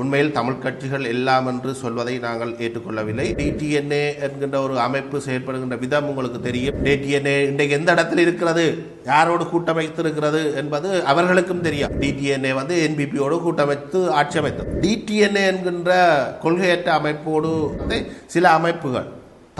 உண்மையில் தமிழ் கட்சிகள் எல்லாம் என்று சொல்வதை நாங்கள் ஏற்றுக்கொள்ளவில்லை. டிடிஎன்ஏ என்கின்ற ஒரு அமைப்பு செயற்படுகின்ற விதம் உங்களுக்கு தெரியும். டிடிஎன்ஏ இன்றைக்கு எந்த இடத்தில் இருக்கிறது? யாரோடு கூட்டமைத்திருக்கிறது என்பது அவர்களுக்கும் தெரியும். டிடிஎன்ஏ வந்து என்பிபியோடு கூட்டமைத்து ஆட்சி அமைத்தது டிடிஎன்ஏ என்கின்ற கொள்கையற்ற அமைப்போடு வந்து சில அமைப்புகள்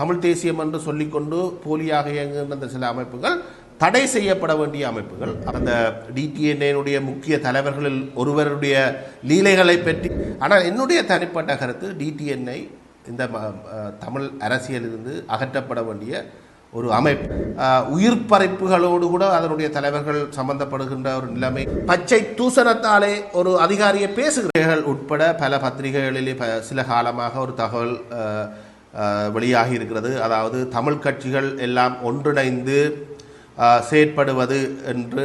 தமிழ் தேசியம் என்று சொல்லிக்கொண்டு போலியாக இயங்குகின்ற சில அமைப்புகள் தடை செய்யப்பட வேண்டிய அமைப்புகள் அந்த டிடிஎன்ஏனுடைய முக்கிய தலைவர்களில் ஒருவருடைய லீலைகளை பற்றி. ஆனால் என்னுடைய தனிப்பட்ட கருத்து டிடிஎன்ஐ இந்த தமிழ் அரசியலிருந்து அகற்றப்பட வேண்டிய ஒரு அமைப்பு. அஹ் உயிர் பறிப்புகளோடு கூட அதனுடைய தலைவர்கள் சம்பந்தப்படுகின்ற ஒரு நிலைமை. பச்சை தூசணத்தாலே ஒரு அதிகாரியை பேசுகிறீர்கள் உட்பட பல பத்திரிகைகளிலே ப- சில காலமாக ஒரு தகவல் வெளியாகி இருக்கிறது. அதாவது தமிழ் கட்சிகள் எல்லாம் ஒன்றிணைந்து செயற்படுவது என்று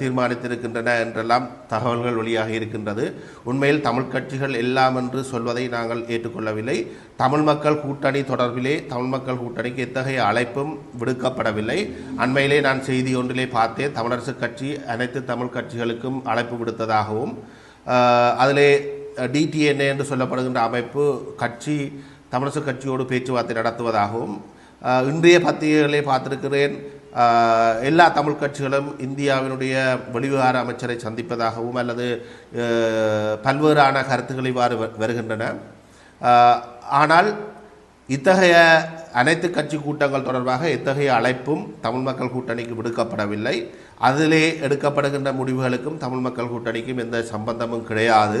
தீர்மானித்திருக்கின்றன என்றெல்லாம் தகவல்கள் வெளியாக இருக்கின்றது. உண்மையில் தமிழ் கட்சிகள் எல்லாம் என்று சொல்வதை நாங்கள் ஏற்றுக்கொள்ளவில்லை. தமிழ் மக்கள் கூட்டணி தொடர்பிலே தமிழ் மக்கள் கூட்டணிக்கு எத்தகைய அழைப்பும் விடுக்கப்படவில்லை. அண்மையிலே நான் செய்தி ஒன்றிலே பார்த்தேன் தமிழரசு கட்சி அனைத்து தமிழ் கட்சிகளுக்கும் அழைப்பு விடுத்ததாகவும் அதிலே டிடிஎன்ஏ என்று சொல்லப்படுகின்ற அமைப்பு கட்சி தமிழரசு கட்சியோடு பேச்சுவார்த்தை நடத்துவதாகவும் இன்றைய பத்திரிகைகளை பார்த்திருக்கிறேன் எல்லா தமிழ் கட்சிகளும் இந்தியாவினுடைய வெளிவிவகார அமைச்சரை சந்திப்பதாகவும் அல்லது பல்வேறான கருத்துக்கள் இவ்வாறு வருகின்றன. ஆனால் இத்தகைய அனைத்து கட்சி கூட்டங்கள் தொடர்பாக எத்தகைய அழைப்பும் தமிழ் மக்கள் கூட்டணிக்கு விடுக்கப்படவில்லை. அதிலே எடுக்கப்படுகின்ற முடிவுகளுக்கும் தமிழ் மக்கள் கூட்டணிக்கும் எந்த சம்பந்தமும் கிடையாது.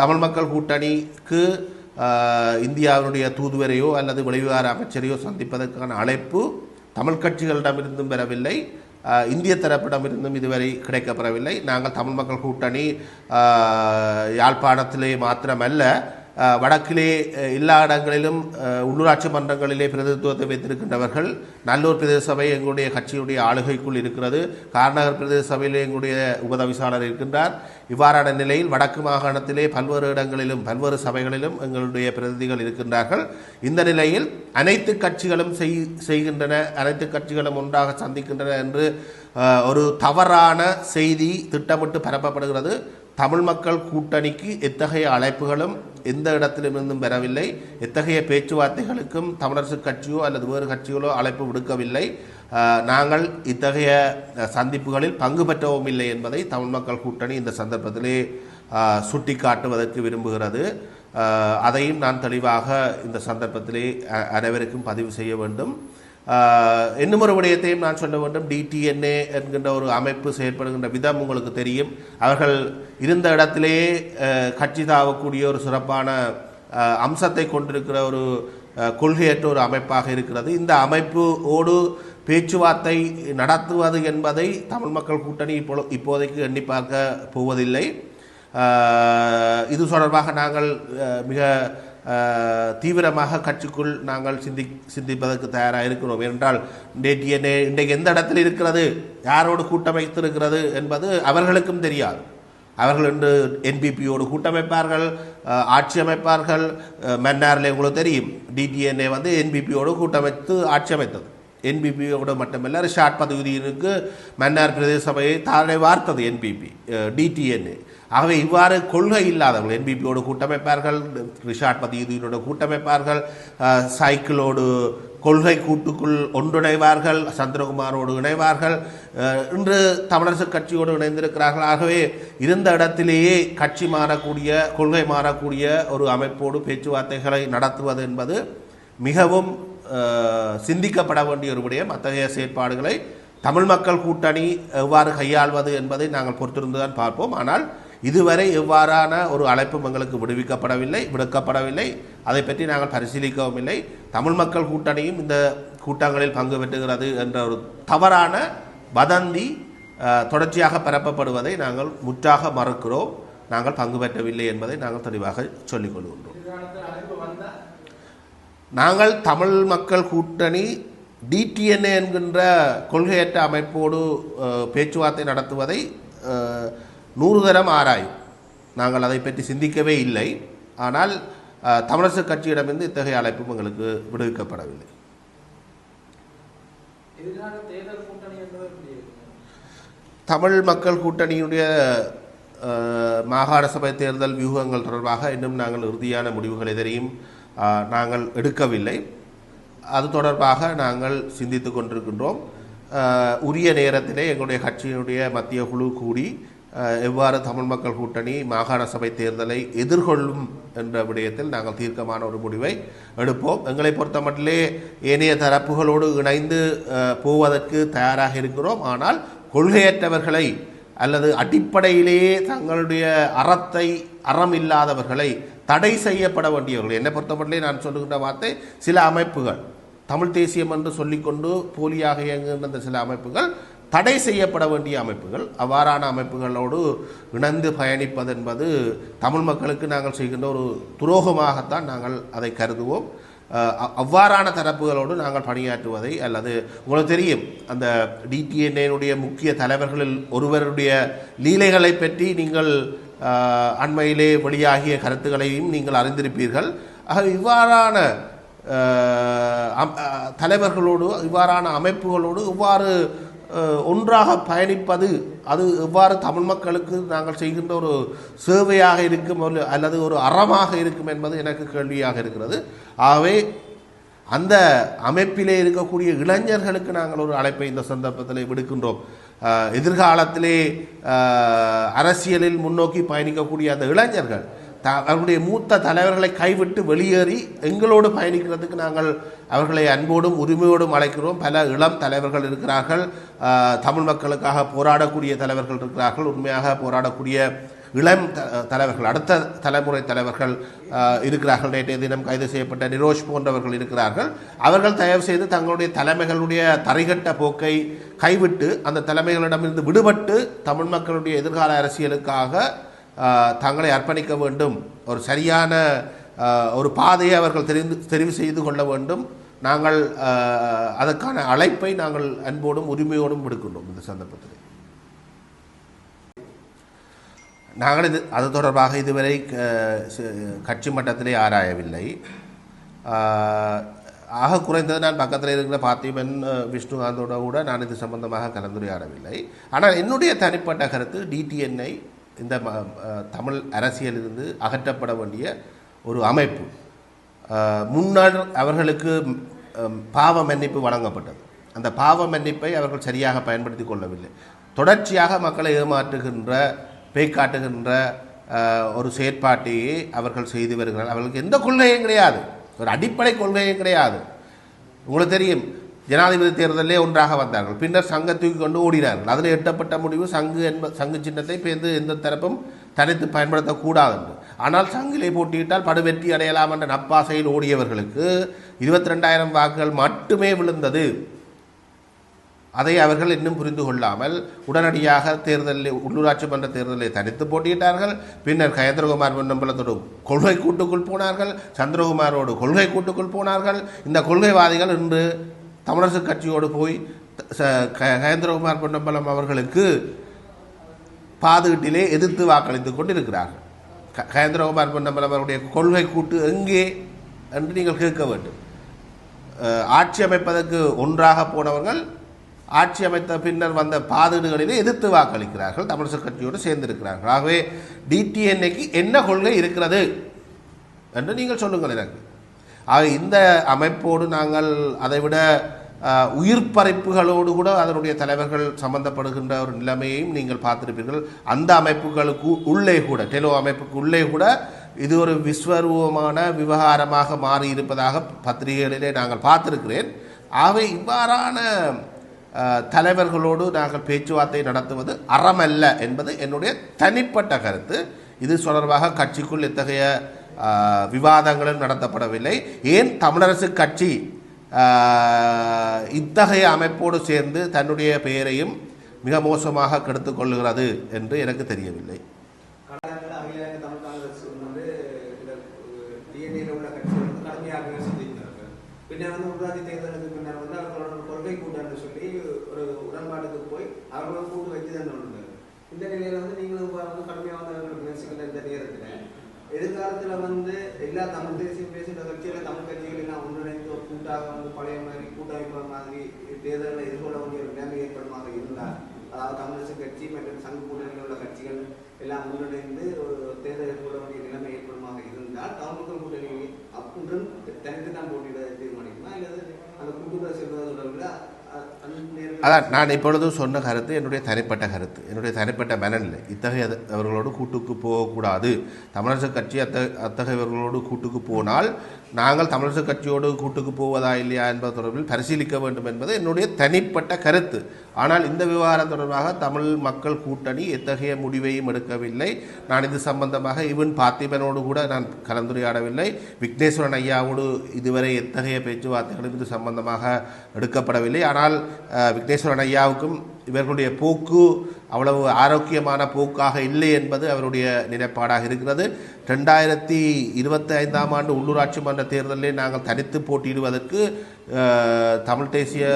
தமிழ் மக்கள் கூட்டணிக்கு இந்தியாவினுடைய தூதுவரையோ அல்லது வெளிவிவகார அமைச்சரையோ சந்திப்பதற்கான அழைப்பு தமிழ் கட்சிகளிடமிருந்தும் பெறவில்லை. இந்திய தரப்பிடமிருந்தும் இதுவரை கிடைக்கப்பெறவில்லை. நாங்கள் தமிழ் மக்கள் கூட்டணி யாழ்ப்பாணத்திலே மாத்திரமல்ல. வடக்கிலே எல்லா இடங்களிலும் உள்ளூராட்சி மன்றங்களிலே பிரதிநிதித்துவத்தை வைத்திருக்கின்றவர்கள் நல்லூர் பிரதேச சபை எங்களுடைய கட்சியுடைய ஆளுகைக்குள் இருக்கிறது. கார்நகர் பிரதேச சபையிலே எங்களுடைய உபதவிசாளர் இருக்கின்றார். இவ்வாறான நிலையில் வடக்கு மாகாணத்திலே பல்வேறு இடங்களிலும் பல்வேறு சபைகளிலும் எங்களுடைய பிரதிநிதிகள் இருக்கின்றார்கள். இந்த நிலையில் அனைத்து கட்சிகளும் செய் செய்கின்றன அனைத்து கட்சிகளும் ஒன்றாக சந்திக்கின்றன என்று ஒரு தவறான செய்தி திட்டமிட்டு பரப்பப்படுகிறது. தமிழ் மக்கள் கூட்டணிக்கு எத்தகைய அழைப்புகளும் எந்த இடத்திலிருந்தும் பெறவில்லை எத்தகைய பேச்சுவார்த்தைகளுக்கும் தமிழரசு கட்சியோ அல்லது வேறு கட்சிகளோ அழைப்பு விடுக்கவில்லை. நாங்கள் இத்தகைய சந்திப்புகளில் பங்கு பெற்றவும் இல்லை என்பதை தமிழ் மக்கள் கூட்டணி இந்த சந்தர்ப்பத்திலே சுட்டி காட்டுவதற்கு விரும்புகிறது. அதையும் நான் தெளிவாக இந்த சந்தர்ப்பத்திலே அனைவருக்கும் பதிவு செய்ய வேண்டும். இன்னும் ஒரு விடயத்தையும் நான் சொல்ல வேண்டும். டிடிஎன்ஏ என்கின்ற ஒரு அமைப்பு செயற்படுகின்ற விதம் உங்களுக்கு தெரியும். அவர்கள் இருந்த இடத்திலேயே கட்சி தாவக்கூடிய ஒரு சிறப்பான அம்சத்தை கொண்டிருக்கிற ஒரு கொள்கையற்ற ஒரு அமைப்பாக இருக்கிறது. இந்த அமைப்பு ஓடு பேச்சுவார்த்தை நடத்துவது என்பதை தமிழ் மக்கள் கூட்டணி இப்போ இப்போதைக்கு எண்ணி பார்க்க போவதில்லை. இது தொடர்பாக நாங்கள் மிக தீவிரமாக கட்சிக்குள் நாங்கள் சிந்தி சிந்திப்பதற்கு தயாராக இருக்கிறோம். என்றால் டிஎன்ஏ இன்றைக்கு எந்த இடத்தில் இருக்கிறது? யாரோடு கூட்டமைத்திருக்கிறது என்பது அவர்களுக்கும் தெரியாது. அவர்கள் இன்று என்பிபியோடு கூட்டமைப்பார்கள் ஆட்சி அமைப்பார்கள். மன்னாரில் உங்களுக்கு தெரியும் டிடிஎன்ஏ வந்து என்பிபியோடு கூட்டமைத்து ஆட்சி அமைத்தது. என்பிபியோடு மட்டுமல்ல ரிஷாட் பதவியினுக்கு மன்னார் பிரதேச சபையை தானே வார்த்தது என்பிபி டிடிஎன்ஏ ஆகவே இவ்வாறு கொள்கை இல்லாதவர்கள் என்பிபியோடு கூட்டமைப்பார்கள் ரிஷாட் பதியுதீனோடு கூட்டமைப்பார்கள் சைக்கிளோடு கொள்கை கூட்டுக்குள் ஒன்றிணைவார்கள் சந்திரகுமாரோடு இணைவார்கள் இன்று தமிழரசு கட்சியோடு இணைந்திருக்கிறார்கள். ஆகவே இருந்த இடத்திலேயே கட்சி மாறக்கூடிய கொள்கை மாறக்கூடிய ஒரு அமைப்போடு பேச்சுவார்த்தைகளை நடத்துவது என்பது மிகவும் சிந்திக்கப்பட வேண்டிய ஒரு விடயம். அத்தகைய செயற்பாடுகளை தமிழ் மக்கள் கூட்டணி எவ்வாறு கையாள்வது என்பதை நாங்கள் பொறுத்திருந்துதான் பார்ப்போம். ஆனால் இதுவரை எவ்வாறான ஒரு அழைப்பும் எங்களுக்கு விடுவிக்கப்படவில்லை விடுக்கப்படவில்லை. அதை பற்றி நாங்கள் பரிசீலிக்கவும் இல்லை. தமிழ் மக்கள் கூட்டணியும் இந்த கூட்டங்களில் பங்கு பெற்றுகிறது என்ற ஒரு தவறான வதந்தி தொடர்ச்சியாக பரப்பப்படுவதை நாங்கள் முற்றாக மறுக்கிறோம். நாங்கள் பங்கு பெற்றவில்லை என்பதை நாங்கள் தெளிவாக சொல்லிக் கொள்கின்றோம். நாங்கள் தமிழ் மக்கள் கூட்டணி டிடிஎன்ஏ என்கின்ற கொள்கையற்ற அமைப்போடு பேச்சுவார்த்தை நடத்துவதை நூறு தரம் ஆராயும். நாங்கள் அதை பற்றி சிந்திக்கவே இல்லை. ஆனால் தமிழரசு கட்சியிடமிருந்து இத்தகைய அழைப்பும் எங்களுக்கு விடுவிக்கப்படவில்லை? தமிழ் மக்கள் கூட்டணியுடைய மாகாண சபை தேர்தல் வியூகங்கள் தொடர்பாக இன்னும் நாங்கள் இறுதியான முடிவுகள் எதிரையும் நாங்கள் எடுக்கவில்லை. அது தொடர்பாக நாங்கள் சிந்தித்து கொண்டிருக்கின்றோம். உரிய நேரத்திலே எங்களுடைய கட்சியினுடைய மத்திய குழு கூடி எவ்வாறு தமிழ் மக்கள் கூட்டணி மாகாண சபை தேர்தலை எதிர்கொள்ளும் என்ற விடயத்தில் நாங்கள் தீர்க்கமான ஒரு முடிவை எடுப்போம். எங்களை பொறுத்தமட்டிலே ஏனைய தரப்புகளோடு இணைந்து போவதற்கு தயாராக இருக்கிறோம். ஆனால் கொள்கையற்றவர்களை அல்லது அடிப்படையிலேயே தங்களுடைய அறத்தை அறம் இல்லாதவர்களை தடை செய்யப்பட வேண்டியவர்கள். என்னை பொறுத்தமட்டிலே நான் சொல்லுகின்ற வார்த்தை சில அமைப்புகள் தமிழ் தேசியம் என்று சொல்லிக்கொண்டு போலியாக இயங்குகின்ற இந்த சில அமைப்புகள் தடை செய்யப்பட வேண்டிய அமைப்புகள். அவ்வாறான அமைப்புகளோடு இணைந்து பயணிப்பது என்பது தமிழ் மக்களுக்கு நாங்கள் செய்கின்ற ஒரு துரோகமாகத்தான் நாங்கள் அதை கருதுவோம். அவ்வாறான தரப்புகளோடு நாங்கள் பணியாற்றுவதை அல்லது உங்களுக்கு தெரியும் அந்த டிடிஎன்ஏனுடைய முக்கிய தலைவர்களில் ஒருவருடைய லீலைகளை பற்றி நீங்கள் அண்மையிலே வெளியாகிய கருத்துக்களையும் நீங்கள் அறிந்திருப்பீர்கள். ஆக இவ்வாறான அம்- தலைவர்களோடு இவ்வாறான அமைப்புகளோடு இவ்வாறு ஒன்றாக பயணிப்பது அது எவ்வாறு தமிழ் மக்களுக்கு நாங்கள் செய்கின்ற ஒரு சேவையாக இருக்கும் அல்லது ஒரு அறமாக இருக்கும் என்பது எனக்கு கேள்வியாக இருக்கிறது. ஆகவே அந்த அமைப்பிலே இருக்கக்கூடிய இளைஞர்களுக்கு நாங்கள் ஒரு அழைப்பை இந்த சந்தர்ப்பத்தில் விடுக்கின்றோம். எதிர்காலத்திலே அரசியலில் முன்னோக்கி பயணிக்கக்கூடிய அந்த இளைஞர்கள் த அவருடைய மூத்த தலைவர்களை கைவிட்டு வெளியேறி எங்களோடு பயணிக்கிறதுக்கு நாங்கள் அவர்களை அன்போடும் உரிமையோடும் அழைக்கிறோம். பல இளம் தலைவர்கள் இருக்கிறார்கள். தமிழ் மக்களுக்காக போராடக்கூடிய தலைவர்கள் இருக்கிறார்கள். உண்மையாக போராடக்கூடிய இளம் த தலைவர்கள் அடுத்த தலைமுறை தலைவர்கள் இருக்கிறார்கள். நேற்றைய தினம் கைது செய்யப்பட்ட நிரோஷ் போன்றவர்கள் இருக்கிறார்கள். அவர்கள் தயவு செய்து தங்களுடைய தலைமைகளுடைய தரைகட்ட போக்கை கைவிட்டு அந்த தலைமைகளிடமிருந்து விடுபட்டு தமிழ் மக்களுடைய எதிர்கால அரசியலுக்காக தங்களை அர்ப்பணிக்க வேண்டும். ஒரு சரியான ஒரு பாதையை அவர்கள் தெரிந்து தெரிவு செய்து கொள்ள வேண்டும். நாங்கள் அதற்கான அழைப்பை நாங்கள் அன்போடும் உரிமையோடும் விடுக்கின்றோம் இந்த சந்தர்ப்பத்தில். நாங்கள் இது அது தொடர்பாக இதுவரை கட்சி மட்டத்திலே ஆராயவில்லை. ஆக குறைந்தது நான் பக்கத்தில் இருக்கிற பார்த்திபன் விஷ்ணுகாந்தோட கூட நான் இது சம்பந்தமாக கலந்துரையாடவில்லை. ஆனால் என்னுடைய தனிப்பட்ட கருத்து டிடிஎன்ஐ இந்த தமிழ் அரசியலிருந்து அகற்றப்பட வேண்டிய ஒரு அமைப்பு. முன்னாள் அவர்களுக்கு பாவ மன்னிப்பு வழங்கப்பட்டது. அந்த பாவ மன்னிப்பை அவர்கள் சரியாக பயன்படுத்தி கொள்ளவில்லை. தொடர்ச்சியாக மக்களை ஏமாற்றுகின்ற பேய்காட்டுகின்ற காட்டுகின்ற ஒரு செயற்பாட்டையே அவர்கள் செய்து வருகிறார்கள். அவர்களுக்கு எந்த கொள்கையும் கிடையாது. ஒரு அடிப்படை கொள்கையும் கிடையாது. உங்களுக்கு தெரியும் ஜனாதிபதி தேர்தலிலே ஒன்றாக வந்தார்கள். பின்னர் சங்க தூக்கி கொண்டு ஓடினார்கள். அதில் எட்டப்பட்ட முடிவு சங்கு என்ப சங்கு சின்னத்தை பேர்ந்து எந்த தரப்பும் தனித்து பயன்படுத்தக்கூடாது. என்று ஆனால் சங்கிலே போட்டியிட்டால் படுவெற்றி அடையலாம் என்ற நப்பாசையில் ஓடியவர்களுக்கு இருபத்தி ரெண்டாயிரம் வாக்குகள் மட்டுமே விழுந்தது. அதை அவர்கள் இன்னும் புரிந்து கொள்ளாமல் உடனடியாக தேர்தலில் உள்ளூராட்சி மன்ற தேர்தலில் தனித்து போட்டியிட்டார்கள். பின்னர் கயந்திரகுமார் பொன்னம்பலத்தோடு கொள்கை கூட்டுக்குள் போனார்கள். சந்திரகுமாரோடு கொள்கை கூட்டுக்குள் போனார்கள். இந்த கொள்கைவாதிகள் இன்று தமிழரசு கட்சியோடு போய் த- கயந்திரகுமார் பொன்னம்பலம் அவர்களுக்கு பாதுகிட்டிலே எதிர்த்து வாக்களித்து கொண்டிருக்கிறார்கள். க- கயந்திரகுமார் பொன்னம்பலம் அவருடைய கொள்கை கூட்டு எங்கே என்று நீங்கள் கேட்க வேண்டும். ஆட்சி அமைப்பதற்கு ஒன்றாக போனவர்கள் ஆட்சி அமைத்த பின்னர் வந்த பாதுகாடுகளிலே எதிர்த்து வாக்களிக்கிறார்கள். தமிழிசை கட்சியோடு சேர்ந்திருக்கிறார்கள். ஆகவே டிடிஎன்ஏக்கு என்ன கொள்கை இருக்கிறது என்று நீங்கள் சொல்லுங்கள் எனக்கு. ஆக இந்த அமைப்போடு நாங்கள் அதைவிட உயிர் பறைப்புகளோடு கூட அதனுடைய தலைவர்கள் சம்பந்தப்படுகின்ற ஒரு நிலைமையையும் நீங்கள் பார்த்திருப்பீர்கள். அந்த அமைப்புகளுக்கு உள்ளே கூட டெலோ அமைப்புக்கு உள்ளே கூட இது ஒரு விஸ்வரூபமான விவகாரமாக மாறி இருப்பதாக பத்திரிகைகளிலே நாங்கள் பார்த்திருக்கிறேன். ஆகவே இவ்வாறான தலைவர்களோடு நாங்கள் பேச்சுவார்த்தை நடத்துவது அறமல்ல என்பது என்னுடைய தனிப்பட்ட கருத்து. இது தொடர்பாக கட்சிக்குள் இத்தகைய விவாதங்களும் நடத்தப்படவில்லை. ஏன் தமிழரசு கட்சி இத்தகைய அமைப்போடு சேர்ந்து தன்னுடைய பெயரையும் மிக மோசமாக கெடுத்துக் கொள்கிறது என்று எனக்கு தெரியவில்லை கடந்த அகில இலங்கை தமிழ் காங்கிரஸ் வந்து இந்த டிஎன்ஏல உள்ள கட்சிகள் வந்து கடுமையாக சிந்தித்தார்கள் பின்னர் வந்து உள்ளாட்சி தேர்தலுக்கு பின்னர் வந்து அவர்களோட ஒரு கொள்கை கூட்டம்னு சொல்லி ஒரு உடன்பாட்டுக்கு போய் அவர்களோட கூட்டு வைத்து தான் நடந்தது இந்த நிலையில வந்து நீங்களும் இவ்வாறு வந்து கடுமையாக வந்து அவர்கள் பேசுகின்ற இந்த நேரத்தில் எதிர்காலத்துல வந்து எல்லா தமிழ் தேசியம் பேசுகிற கட்சியில தமிழ் கட்சிகள் எல்லாம் ஒன்றிணைந்து ஒரு கூட்டாக வந்து பழைய மாதிரி கூட்டமைப்பு மாதிரி தேர்தலில் எதிர்கொள்ள வேண்டிய ஒரு நிலைமை ஏற்படுமாக இருந்தால் அதாவது தமிழரசு கட்சி மற்றும் சங்க கூட்டணியில் உள்ள கட்சிகள் எல்லாம் ஒன்றிணைந்து ஒரு தேர்தல் எதிர்கொள்ள வேண்டிய நிலைமை ஏற்படுமாக இருந்தால் தமிழ் மக்கள் கூட்டணி அப்படின்றும் தனித்து தான் போட்டியிட தீர்மானிக்குமா? அல்லது அந்த கூட்டுறவு செல்வது தொடர்பில் அதான் நான் இப்பொழுது சொன்ன கருத்து என்னுடைய தனிப்பட்ட கருத்து. என்னுடைய தனிப்பட்ட மனநிலை. இத்தகைய அவர்களோடு கூட்டுக்கு போகக்கூடாது. தமிழரசு கட்சி அத்த அத்தகையவர்களோடு கூட்டுக்கு போனால் நாங்கள் தமிழரசு கட்சியோடு கூட்டுக்கு போவதா இல்லையா என்பது தொடர்பில் பரிசீலிக்க வேண்டும் என்பது என்னுடைய தனிப்பட்ட கருத்து. ஆனால் இந்த விவகாரம் தொடர்பாக தமிழ் மக்கள் கூட்டணி எத்தகைய முடிவையும் எடுக்கவில்லை. நான் இது சம்பந்தமாக இவன் பார்த்திபனோடு கூட நான் கலந்துரையாடவில்லை. விக்னேஸ்வரன் ஐயாவோடு இதுவரை எத்தகைய பேச்சுவார்த்தைகளும் இது சம்பந்தமாக எடுக்கப்படவில்லை. ஆனால் விக்னேஸ்வரன் ஐயாவுக்கும் இவர்களுடைய போக்கு அவ்வளவு ஆரோக்கியமான போக்காக இல்லை என்பது அவருடைய நிலைப்பாடாக இருக்கிறது. ரெண்டாயிரத்தி இருபத்தி ஐந்தாம் ஆண்டு உள்ளூராட்சி மன்ற தேர்தலில் நாங்கள் தனித்து போட்டியிடுவதற்கு தமிழ் தேசிய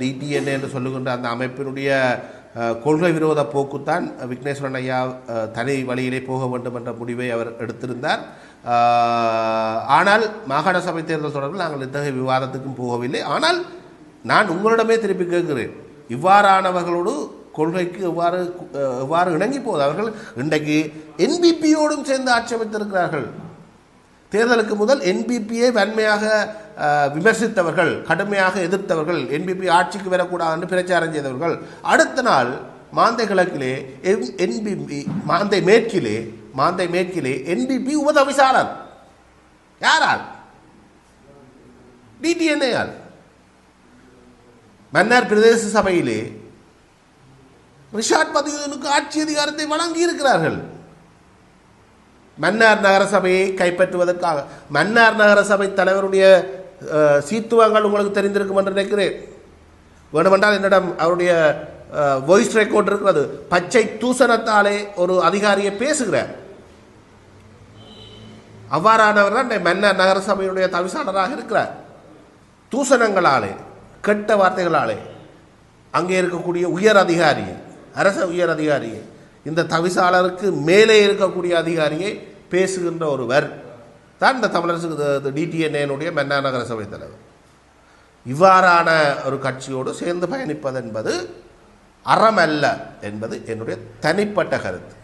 டிடிஎன் என்று சொல்லுகின்ற அந்த அமைப்பினுடைய கொள்கை விரோத போக்குத்தான் விக்னேஸ்வரன் ஐயா தனி வழியிலே போக வேண்டும் என்ற முடிவை அவர் எடுத்திருந்தார். ஆனால் மாகாண சபை தேர்தல் தொடர்பில் நாங்கள் இத்தகைய விவாதத்துக்கும் போகவில்லை. ஆனால் நான் உங்களிடமே திருப்பி கேட்கிறேன். இவ்வாறானவர்களோடு கொள்கைக்கு எவ்வாறு எவ்வாறு இணங்கி போகுது? அவர்கள் இன்றைக்கு என்பிபியோடும் சேர்ந்து ஆட்சேபித்திருக்கிறார்கள் தேர்தலுக்கு முதல் என்பிபியை வன்மையாக விமர்சித்தவர்கள் கடுமையாக எதிர்த்தவர்கள் என்பிபி ஆட்சிக்கு வரக்கூடாது என்று பிரச்சாரம் செய்தவர்கள். அடுத்த நாள் மாந்தை கிழக்கிலே என்பிபி மாந்தை மேற்கிலே மாந்தை மேற்கிலே என்பிபி உபதவிசாளர். யாரால்? டிடிஎன்ஏயால் மன்னார் பிரதேச சபையிலே ரிஷாட் பதிவுக்கு ஆட்சி அதிகாரத்தை வழங்கி இருக்கிறார்கள் மன்னார் நகரசபையை கைப்பற்றுவதற்காக மன்னார் நகரசபை தலைவருடைய சீத்துவங்கள் உங்களுக்கு தெரிந்திருக்கும் என்று நினைக்கிறேன். வேண்டுமென்றால் என்னிடம் அவருடைய வாய்ஸ் ரெக்கார்ட் இருக்கிறது. பச்சை தூசணத்தாலே ஒரு அதிகாரியை பேசுகிறார். அவ்வாறானவர் தான் மன்னர் மன்னார் நகரசபையுடைய தவிசாளராக இருக்கிறார். தூசணங்களாலே. கெட்ட வார்த்தைகளாலே. அங்கே இருக்கக்கூடிய உயர் அதிகாரி அரச உயர் அதிகாரி இந்த தவிசாளருக்கு மேலே இருக்கக்கூடிய அதிகாரியை பேசுகின்ற ஒருவர் தான் இந்த தமிழரசு டிடிஎன்ஏனுடைய மென்னா நகர சபை தலைவர். இவ்வாறான ஒரு கட்சியோடு சேர்ந்து பயணிப்பது என்பது அறமல்ல என்பது என்னுடைய தனிப்பட்ட கருத்து.